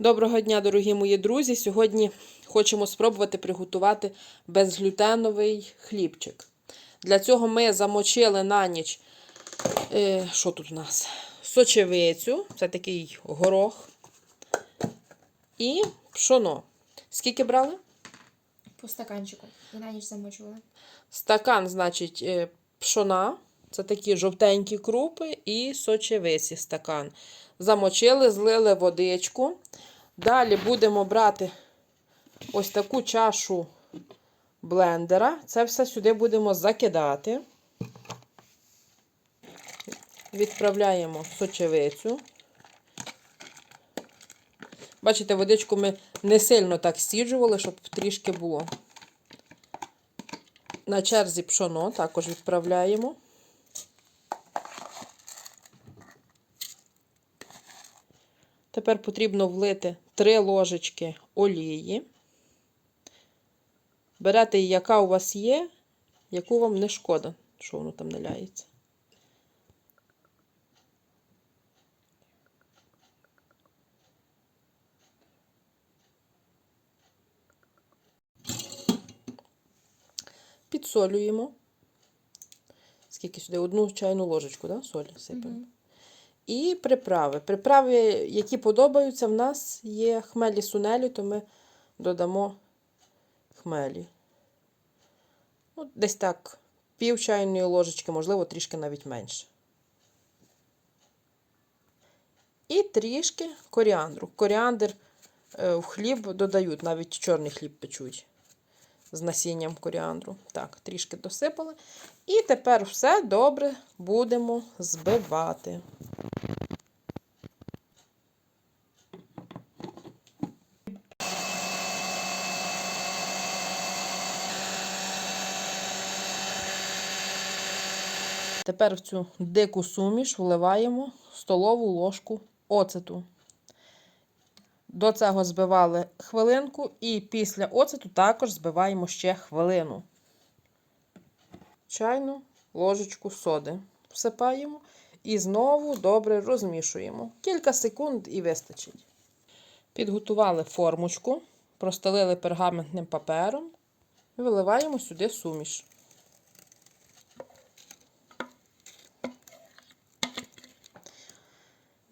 Доброго дня, дорогі мої друзі! Сьогодні хочемо спробувати приготувати безглютеновий хлібчик. Для цього ми замочили на ніч, е, що тут у нас? Сочевицю, це такий горох. І пшоно. Скільки брали? По стаканчику. На ніч замочували. Стакан, значить, е, пшона. Це такі жовтенькі крупи і сочевиці стакан. Замочили, злили водичку. Далі будемо брати ось таку чашу блендера. Це все сюди будемо закидати. Відправляємо сочевицю. Бачите, водичку ми не сильно так стіджували, щоб трішки було. На черзі пшоно також відправляємо. Тепер потрібно влити 3 ложечки олії. Берете, яка у вас є, яку вам не шкода, що воно там не ляється. Підсолюємо. Скільки сюди? Одну чайну ложечку, да? солі сипемо. І приправи. Приправи, які подобаються, в нас є хмелі сунелі, то ми додамо хмелі. Ну, десь так, пів чайної ложечки, можливо, трішки навіть менше. І трішки коріандру. Коріандр е, в хліб додають, навіть чорний хліб печуть з насінням коріандру. Так, трішки досипали. І тепер все добре будемо збивати. Тепер в цю дику суміш вливаємо столову ложку оцету. До цього збивали хвилинку, і після оцету також збиваємо ще хвилину. Чайну ложечку соди всипаємо і знову добре розмішуємо. Кілька секунд і вистачить. Підготували формочку, простелили пергаментним папером і виливаємо сюди суміш.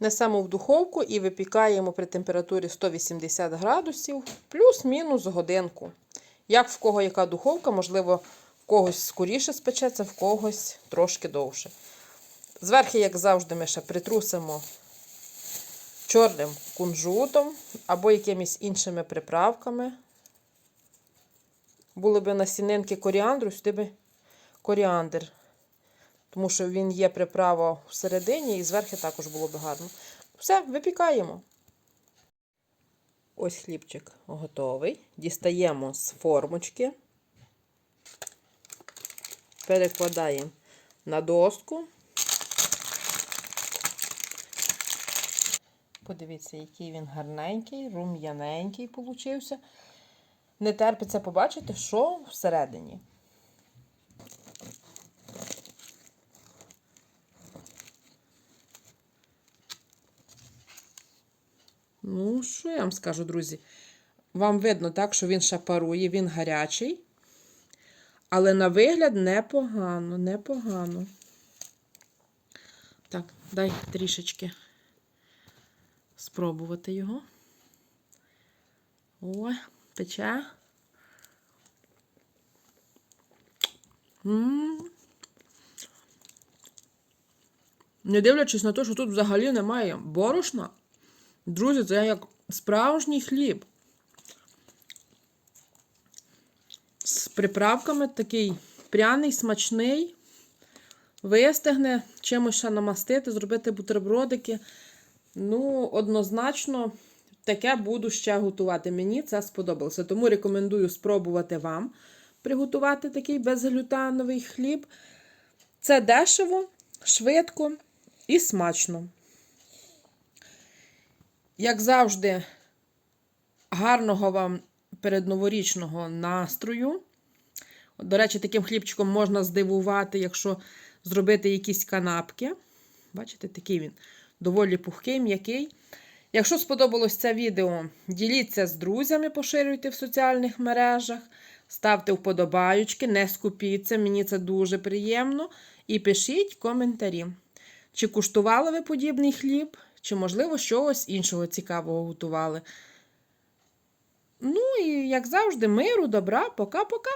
Несемо в духовку і випікаємо при температурі 180 градусів плюс-мінус годинку. Як в кого яка духовка, можливо, в когось скоріше спечеться, в когось трошки довше. Зверху, як завжди, ми ще притрусимо чорним кунжутом або якимись іншими приправками. Були б насінинки коріандру, сюди би коріандр тому що він є приправа всередині і зверху також було б гарно. Все, випікаємо. Ось хлібчик готовий. Дістаємо з формочки, перекладаємо на доску. Подивіться, який він гарненький, рум'яненький получився. Не терпиться побачити, що всередині. Ну, що я вам скажу, друзі? Вам видно, так, що він ще парує, він гарячий. Але на вигляд непогано, непогано. Так, дай трішечки спробувати його. О, пече. М -м -м. Не дивлячись на те, що тут взагалі немає борошна. Друзі, це як справжній хліб. З приправками такий пряний, смачний. Вистигне, чимось ще намастити, зробити бутербродики. Ну, однозначно, таке буду ще готувати. Мені це сподобалося. Тому рекомендую спробувати вам приготувати такий безглютановий хліб. Це дешево, швидко і смачно. Як завжди, гарного вам передноворічного настрою. До речі, таким хлібчиком можна здивувати, якщо зробити якісь канапки. Бачите, такий він доволі пухкий, м'який. Якщо сподобалось це відео, діліться з друзями, поширюйте в соціальних мережах, ставте вподобаючки, не скупіться, мені це дуже приємно. І пишіть коментарі. Чи куштували ви подібний хліб, чи, можливо, щось іншого цікавого готували. Ну і, як завжди, миру, добра, пока-пока.